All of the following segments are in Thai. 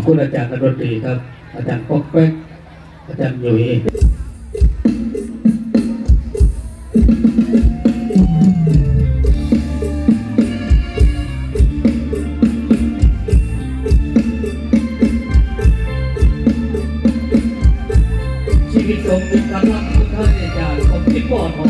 อบคุณอาจารย์ดนตรีครับ อาจารย์ป๊อกแป๊กอาจารย์ยุ้ยชีวิตของคุกำลังท่านทุกท่านอาจารย์ผมคิดก่อนของ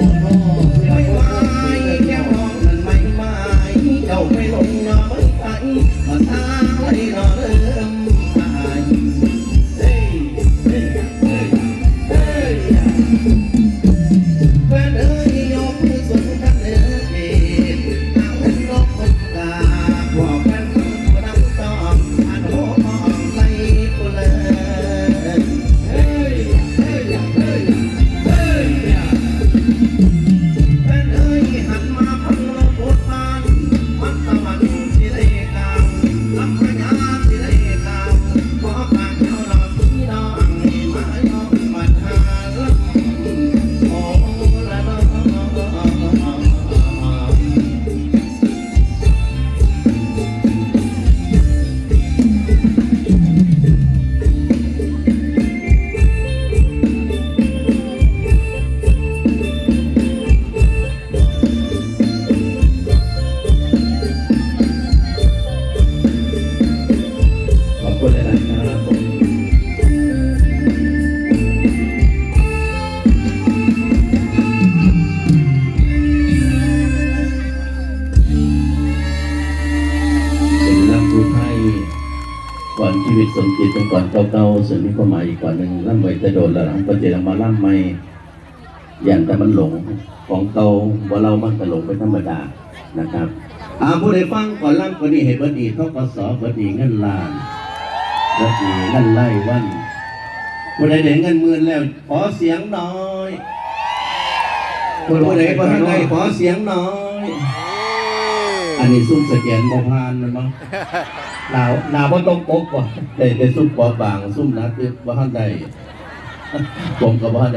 Oh, ก่อนชีวิตสมจิตเป็นก่อนเก่าๆส่วนนี้ก็มาอีกก่อนหนึ่งล่ำไว้แต่โดนล้วหลังปัจเจกมาล่ำใหม่อยันแต่มันหลงของเก่าว่าเรามันก็หลงเป็นธรรมดานะครับอาผู้ใดฟังก่อนล่ำก็ดีเหตุบดีเท่ากับสอบดีเงินล้านบดีเงินไล่วันผู้ใดเด็เงินหมื่นแล้วขอเสียงหน่อยผู้ใดบ่ทันได้ขอเสียงหน่อย อันนี้ซุ่มสแกนบ่ผ่านมันมั้งหนาวหนาวเพราะต้องปกว่ะได้แต่ซุ่มปอบางซุ่มนักคือบ่ทันได้ผมก็บ่ทันได้